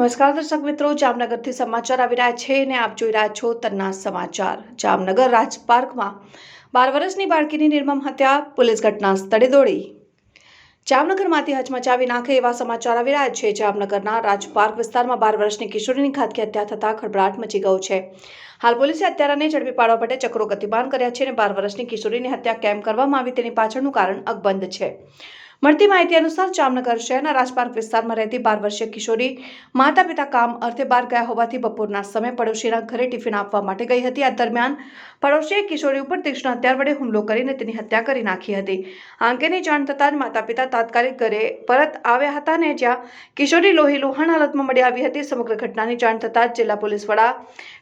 નમસ્કાર દર્શક મિત્રો, જામનગરથી સમાચાર આવી રહ્યા છે અને આપ જોઈ રહ્યા છો તન્ના સમાચાર. જામનગર રાજપાર્કમાં બાર વર્ષની બાળકીની નિર્મમ હત્યા, પોલીસ ઘટના સ્થળે દોડી. જામનગરમાંથી હચમચાવી નાખે એવા સમાચાર આવી રહ્યા છે. જામનગરના રાજપાર્ક વિસ્તારમાં બાર વર્ષની કિશોરીની ઘાતકી હત્યા થતાં ખળભળાટ મચી ગયો છે. હાલ પોલીસે હત્યારાને ઝડપી પાડવા માટે ચક્રો ગતિમાન કર્યા છે અને બાર વર્ષની કિશોરીની હત્યા કેમ કરવામાં આવી તેની પાછળનું કારણ અકબંધ છે. મળતી માહિતી અનુસાર જામનગર શહેરના રાજપાર્ક વિસ્તારમાં રહેતી બાર વર્ષીય કિશોરી માતા પિતા કામ અર્થે બહાર ગયા હોવાથી બપોરના સમયે પડોશીના ઘરે ટિફિન આપવા માટે ગઈ હતી. આ દરમિયાન પડોશીએ કિશોરી ઉપર તીક્ષ્ણ હથિયાર વડે હુમલો કરીને તેની હત્યા કરી નાખી હતી. આ અંગેની જાણ થતાં માતા પિતા તાત્કાલિક ઘરે પરત આવ્યા હતા ને જ્યાં કિશોરી લોહી લોહાણ હાલતમાં મળી આવી હતી. સમગ્ર ઘટનાની જાણ થતાં જિલ્લા પોલીસ વડા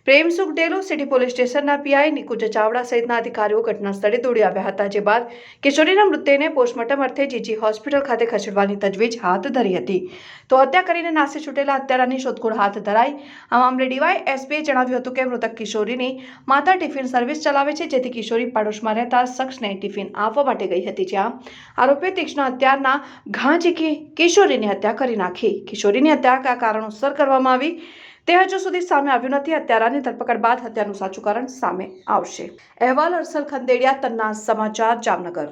પ્રેમસુખ ડેલો સિટી પોલીસ સ્ટેશનના પીઆઈ નિકુંજ ચાવડા સહિતના અધિકારીઓ ઘટના સ્થળે દોડી આવ્યા હતા, જે બાદ કિશોરીના મૃતદેહને પોસ્ટમોર્ટમ અર્થે જીજી હોસ્પિટલ ખાતે ખસેડવાની તજવીજ હાથ ધરી હતી. તો હત્યા કરીને નાસી છૂટેલા હત્યારાની શોધખોળ હાથ ધરાઈ. આ મામલે ડીવાય એસપીએ જણાવ્યું હતું કે મૃતક કિશોરીની માતા ટિફિન સર્વિસ ચલાવે છે, જેથી કિશોરી પાડોશમાં રહેતા શખ્સને ટિફિન આપવા માટે ગઈ હતી જ્યાં. આરોપીએ તીક્ષ્ણ હત્યારના ઘા ઝીકી કિશોરીની હત્યા કરી નાખી. કિશોરીની હત્યા કયા કારણોસર કરવામાં આવી. તે હજુ સુધી સામે આવ્યું નથી. હત્યારાની ધરપકડ બાદ હત્યાનું સાચું કારણ સામે આવશે. અહેવાલ અરસલ ખંદેડિયા, તન્ના સમાચાર, જામનગર.